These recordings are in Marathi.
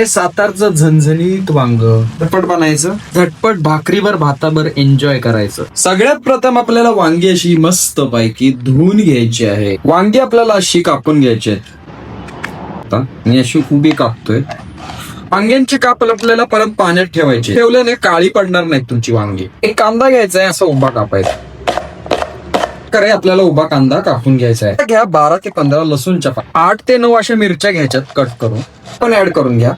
हे सातारचं झणझणीत वांग. झटपट बनायचं. झटपट भाकरीवर भातावर एन्जॉय करायचं. सगळ्यात प्रथम आपल्याला वांगी अशी मस्त पैकी धुवून घ्यायची आहे. वांगी आपल्याला अशी कापून घ्यायची आहेत. आता मी अशी उभी कापतोय. वांग्यांची काप आपल्याला परत पाण्यात ठेवायची. ठेवल्याने काळी पडणार नाहीत तुमची वांगी. एक कांदा घ्यायचा आहे असं उभा कापायचा. करे आपल्याला उभा कांदा कापून घ्यायचा आहे. घ्या बारा ते पंधरा लसूणच्या. आठ ते नऊ अशा मिरच्या घ्यायच्यात कट करून. पण ऍड करून घ्या.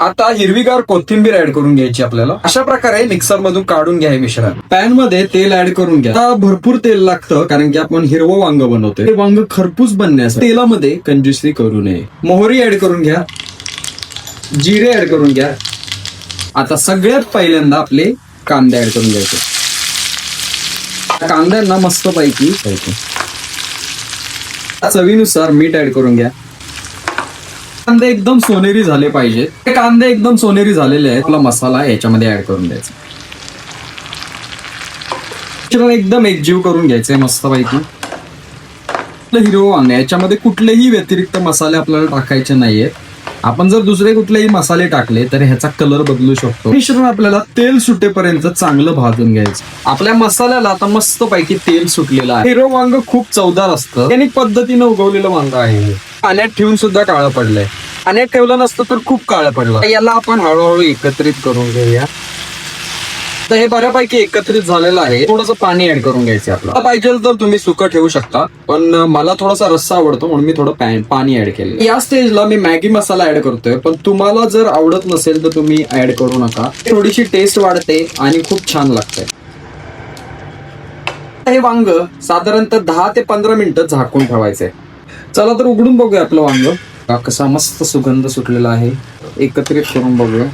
आता हिरवीगार कोथिंबीर ऍड करून घ्यायची आपल्याला. अशा प्रकारे मिक्सर मधून काढून घ्या हे मिश्रण. पॅनमध्ये तेल ऍड करून घ्या. आता भरपूर तेल लागतं कारण की आपण हिरवं वांग बनवतोय. ते वांग खरपूस बनण्यासाठी तेलामध्ये कंजुसी करू नये. मोहरी ऍड करून घ्या. जिरे ऍड करून घ्या. आता सगळ्यात पहिल्यांदा आपले कांदे ऍड करून घ्यायचे. कांद्यांना मस्त पैकी चवीनुसार मीठ ऍड करून घ्या. कांदे एकदम सोनेरी झाले पाहिजे ते कांदे एकदम सोनेरी झालेले आहेत. आपला मसाला याच्यामध्ये ऍड करून द्यायचा. मिश्रण एकदम एकजीव करून घ्यायचे मस्त पैकी हिरवं वांग याच्यामध्ये कुठलेही व्यतिरिक्त मसाले आपल्याला टाकायचे नाहीयेत. आपण जर दुसरे कुठलेही मसाले टाकले तर ह्याचा कलर बदलू शकतो. मिश्रण आपल्याला तेल सुटेपर्यंत चांगलं भाजून घ्यायचं आपल्या मसाल्याला आता मस्त पैकी तेल सुटलेलं आहे. हिरो वांग खूप चवदार असतं. त्यांनी पद्धतीनं उगवलेलं वांग आहे पाण्यात ठेवून सुद्धा काळं पडलंय. पाण्यात ठेवलं नसतं तर खूप काळं पडलं. याला आपण हळूहळू एकत्रित करून घेऊया. तर हे बऱ्यापैकी एकत्रित झालेलं आहे. थोडंसं पाणी ऍड करून घ्यायचं आपलं पाहिजे तर तुम्ही सुकं ठेवू शकता पण मला थोडासा रस्सा आवडतो म्हणून मी थोडं पाणी ऍड केलं या स्टेजला मी मॅगी मसाला ऍड करतोय पण तुम्हाला जर आवडत नसेल तर तुम्ही ऍड करू नका. थोडीशी टेस्ट वाढते आणि खूप छान लागते हे वांग साधारणतः दहा ते पंधरा मिनिटं झाकून ठेवायचंय. चला तर उघडून बघूया आपलं वांग. कसा मस्त सुगंध सुटलेला आहे. एकत्रित करून बघूया.